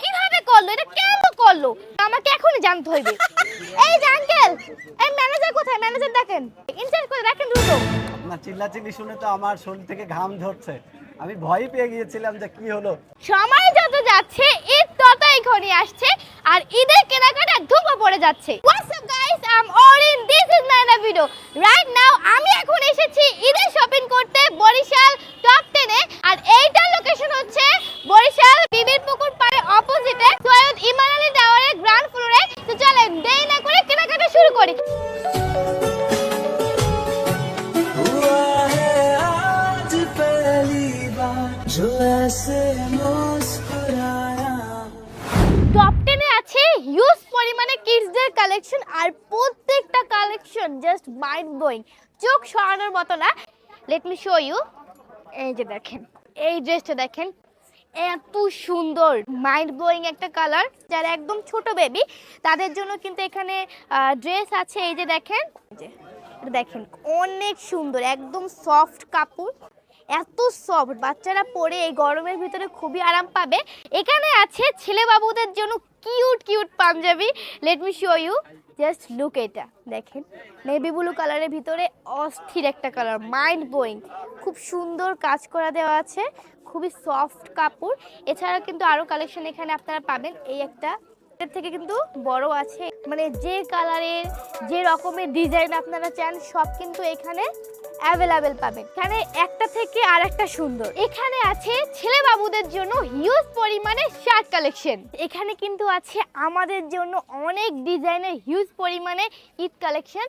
কীভাবে করল? এটা কেন করল? আমাকে এখনই জানতে হইবে। এই যে আঙ্কেল এই ম্যানেজার কোথায়? ম্যানেজার দেখেন। করে রাখেন দ্রুত। আপনার চিল্লাচিল্লি শুনে তো আমার শরীর থেকে ঘাম ঝরছে। আমি ভয় পেয়ে গিয়েছিলাম যে কি হলো। সময় যত যাচ্ছে ঈদ তত এখনই আসছে আর ঈদের কেনাকাটা ধুপো পড়ে যাচ্ছে। What's up guys I am Orin this is my another video right now আমি এখন এসেছি ঈদের শপিং করতে বরিশাল টপ 10 এ আর এইটার লোকেশন হচ্ছে বরিশাল বিবির পুকুর পাড়ে অপোজিটে সৈয়দ ইমান আলী টাওয়ারের গ্রাউন্ড ফ্লোরে তো চলেন দেরি না করে কেনাকাটা শুরু করে টপ টেনে আছে হিউজ পরিমাণে কালেকশন আর প্রত্যেকটা কালেকশন জাস্ট মাইন্ড ব্লোয়িং চোখ সরানোর মতো না। লেট মি শো ইউ এই যে দেখেন। এই ড্রেসটা দেখেন। এত সুন্দর মাইন্ড ব্লোয়িং একটা কালার যারা একদম ছোট বেবি তাদের জন্য কিন্তু এখানে ড্রেস আছে এই যে দেখেন যে, দেখেন অনেক সুন্দর একদম সফট কাপড় এত সফট বাচ্চারা পরে এই গরমের ভিতরে খুবই আরাম পাবে। এখানে আছে ছেলে বাবুদের জন্য cute cute panjabi let me show you just look এটা দেখেন নেভি ব্লু কালারের ভিতরে অস্থির একটা কালার মাইন্ড ব্লোয়িং খুব সুন্দর কাজ করা দেওয়া আছে খুবই সফট কাপড়। এছাড়া কিন্তু আরও কালেকশন এখানে আপনারা পাবেন। এই একটা, এর থেকে কিন্তু বড় আছে। মানে যে কালারের যে রকমের ডিজাইন আপনারা চান, সব কিন্তু এখানে অ্যাভেলেবেল পাবেন। এখানে একটা থেকে আর একটা সুন্দর। এখানে আছে ছেলে বাবুদের জন্য হিউজ পরিমাণে শার্ট কালেকশন এখানে কিন্তু আছে আমাদের জন্য অনেক ডিজাইনের হিউজ পরিমাণে ঈদ কালেকশন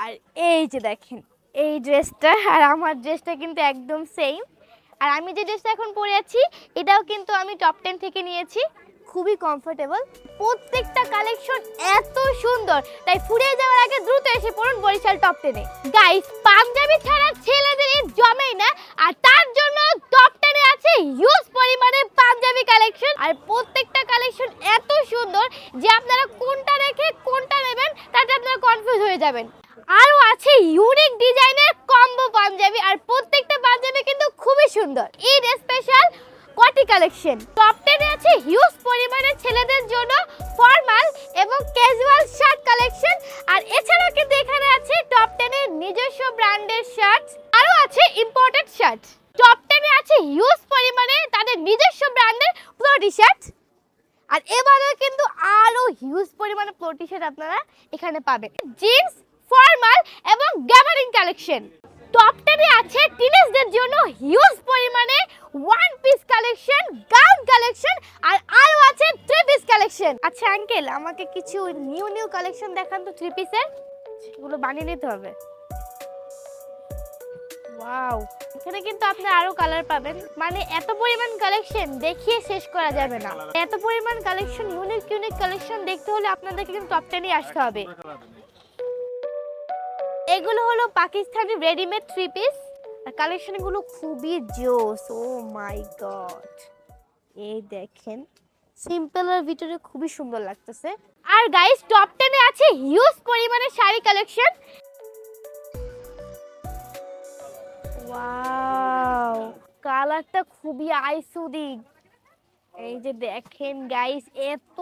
আর এই যে দেখেন, এই ড্রেসটা আর আমার ড্রেসটা কিন্তু একদম সেম আর আমি যে ড্রেসটা এখন পরে আছি, এটাও কিন্তু আমি টপ টেন থেকে নিয়েছি। খুবই কমফোর্টেবল প্রত্যেকটা কালেকশন এত সুন্দর। তাই ফুরিয়ে যাওয়ার আগে দ্রুত এসে পড়ুন বরিশাল টপ টেনে গাইস পাঞ্জাবি ছাড়া ছেলেদের ঈদ জমেই না। আর তার জন্য টপ টেনে আছে হিউজ পরিমাণে পাঞ্জাবি কালেকশন আর প্রত্যেকটা কালেকশন এত সুন্দর যে আপনারা কোনটা রেখে কোনটা নেবেন, তাতে আপনারা কনফিউজ হয়ে যাবেন। আরও আছে ইউনিক ডিজাইনের কম্বো পাঞ্জাবি আর প্রত্যেকটা পাঞ্জাবি কিন্তু খুবই সুন্দর। ঈদ স্পেশাল কটি কালেকশন টপ টেনে আছে হিউজ পরিমাণে ছেলেদের জন্য ফর্মাল এবং ক্যাজুয়াল শার্ট কালেকশন আর এছাড়াও কিন্তু এখানে আছে টপ টেনের নিজস্ব ব্র্যান্ডের শার্ট আরও আছে ইম্পোর্টেড শার্ট টপ টেনে আছে হিউজ পরিমাণে তাদের নিজস্ব ব্র্যান্ডের প্রো টি শার্ট আর এবারে কিন্তু আরও হিউজ পরিমাণে প্রো টি শার্ট আপনারা এখানে পাবেন। জিন্স ফর্মাল এবং গ্যাবারিং কালেকশন টপ টেনে আছে টিনেজদের জন্য হিউজ পরিমাণে one piece collection gown collection আর আরও আছে থ্রি পিস কালেকশন আচ্ছা আঙ্কেল আমাকে কিছু নিউ নিউ কালেকশন দেখান তো থ্রি পিসের এগুলো বানিয়ে নিতে হবে। ওয়াও এখানে কিন্তু আপনি আরও কালার পাবেন। মানে এত পরিমাণ কালেকশন দেখিয়ে শেষ করা যাবে না। এত পরিমাণ কালেকশন ইউনিক ইউনিক কালেকশন দেখতে হলে আপনাদেরকে কিন্তু টপ আসতে হবে। এগুলো হলো পাকিস্তানি রেডিমেড থ্রি পিস আর কালেকশনগুলো খুবই জোস। ও মাই গড এই দেখেন সিম্পলের ভিতরে খুবই সুন্দর লাগতেছে। আর গাইস টপ টেনে আছে হিউজ পরিমাণে শাড়ি কালেকশন ওয়াও কালারটা খুবই আইসুদি এই যে দেখেন গাইস এত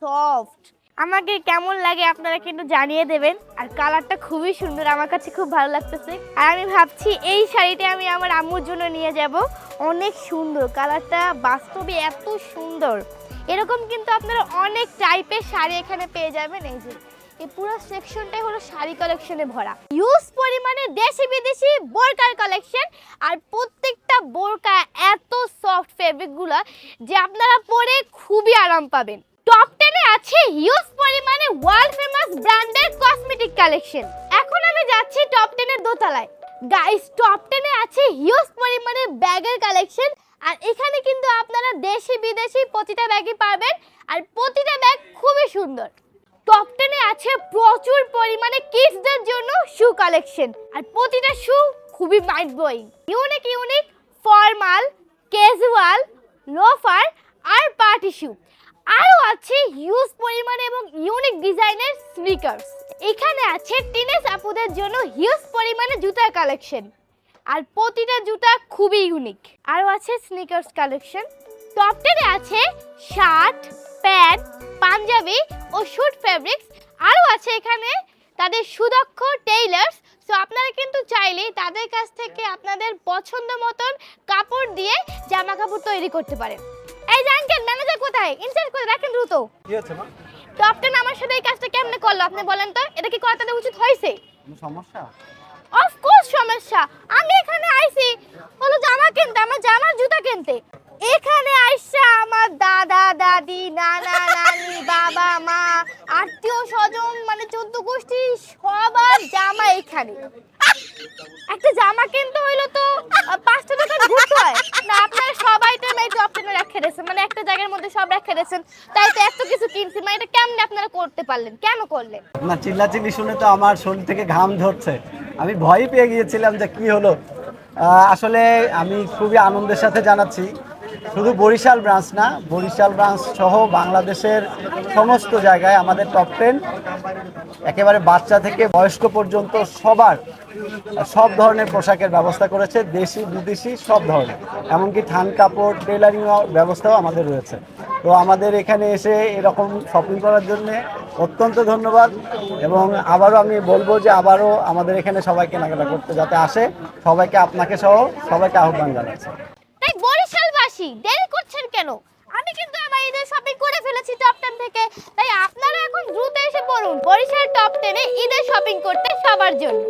সফট আমাকে কেমন লাগে আপনারা কিন্তু জানিয়ে দেবেন। আর কালারটা খুবই সুন্দর, আমার কাছে খুব ভালো লাগতেছে। আর আমি ভাবছি এই শাড়িটা আমি আমার আম্মুর জন্য নিয়ে যাব। অনেক সুন্দর, কালারটা বাস্তবে এত সুন্দর। এরকম কিন্তু আপনারা অনেক টাইপের শাড়ি এখানে পেয়ে যাবেন। এই যে, এই পুরো সেকশনটাই হলো শাড়ি কালেকশনে ভরা। ইউজ পরিমাণে দেশি বিদেশি বোরকার কালেকশন আর প্রত্যেকটা বোরকা এত সফট ফেব্রিকগুলো যে আপনারা পরে খুবই আরাম পাবেন। আছে হিউজ পরিমাণে ওয়ার্ল্ড ফেমাস ব্র্যান্ডের কসমেটিক কালেকশন এখন আমি যাচ্ছি টপ টেনের দোতলায়। গাইস টপ টেনে আছে হিউজ পরিমাণে ব্যাগের কালেকশন আর এখানে কিন্তু আপনারা দেশি, বিদেশি প্রতিটা ব্যাগই পাবেন। আর প্রতিটা ব্যাগ খুবই সুন্দর। টপ টেনে আছে প্রচুর পরিমাণে কিডসদের জন্য শু কালেকশন আর প্রতিটা শু খুবই mind blowing unique unique formal casual loafer আর পার্টি শু আরও আছে হিউজ পরিমাণে এবং ইউনিক ডিজাইনের স্নিকার্স এখানে আছে টিনেজ আপুদের জন্য হিউজ পরিমাণে জুতার কালেকশন আর প্রতিটা জুতা খুবই ইউনিক আরও আছে স্নিকার্স কালেকশন টপ টেনে আছে শার্ট প্যান্ট পাঞ্জাবি ও স্যুট ফেব্রিক্স আরও আছে এখানে তাদের সুদক্ষ টেইলার্স সো আপনারা কিন্তু চাইলেই তাদের কাছ থেকে আপনাদের পছন্দ মতন কাপড় দিয়ে জামা কাপড় তৈরি করতে পারেন। এই যে আঙ্কেল ম্যানেজার কোথায়? ইনচার্জ করে রাখেন দ্রুত। কি হচ্ছে মা? তো আপনি আমার সাথে এই কাজটা কেমনে করল? আপনি বলেন তো এটা কি করাতে উচিত হয়েছে? কোনো সমস্যা? অফকোর্স সমস্যা। আমি এখানে আইছি হলো জামা কিনতে আমার জামার জুতা কিনতে এখানে আইসা আমার দাদা দাদি নানা নানি বাবা মা আত্মীয় স্বজন মানে চোদ্দ গোষ্ঠী সবার জামা এখানে একটা জামা কিনতে হইল তো আহ, পাঁচটা দোকান ঘুরতে হয় না আপনারা সবাই তো এই টপ টেনে রেখে দিয়েছেন মানে একটা জায়গার মধ্যে সব রেখে দিয়েছেন, তাই তো এত কিছু কিনছি মানে এটা কেমনে আপনারা করতে পারলেন? কেন করলেন? না, চিল্লাচিল্লি শুনে তো আমার শরীর থেকে ঘাম ঝরছে আমি ভয় পেয়ে গিয়েছিলাম যে কি হলো। আসলে আমি খুবই আনন্দের সাথে জানাচ্ছি। শুধু বরিশাল ব্রাঞ্চ না, বরিশাল ব্রাঞ্চ সহ বাংলাদেশের সমস্ত জায়গায় আমাদের টপ টেন একেবারে বাচ্চা থেকে বয়স্ক পর্যন্ত সবার সব ধরনের পোশাকের ব্যবস্থা করেছে, দেশি, বিদেশি, সব ধরনের। এমনকি থান কাপড় টেলারিং ব্যবস্থাও আমাদের রয়েছে। তো আমাদের এখানে এসে এরকম শপিং করার জন্য অত্যন্ত ধন্যবাদ এবং আবারও আমি বলব যে আবারও আমাদের এখানে সবাই কেনাকাটা করতে যাতে আসে, সবাইকে আপনাকে সহ সবাইকে আহ্বান জানাচ্ছি। বরিশালবাসী দেরি করছেন কেন? আমি কিন্তু আমার ঈদের শপিং করে ফেলেছি টপ টেন থেকে। তাই আপনারা এখন দ্রুত এসে পড়ুন। বরিশাল টপ টেনে ঈদের শপিং করতে সবার জন্য।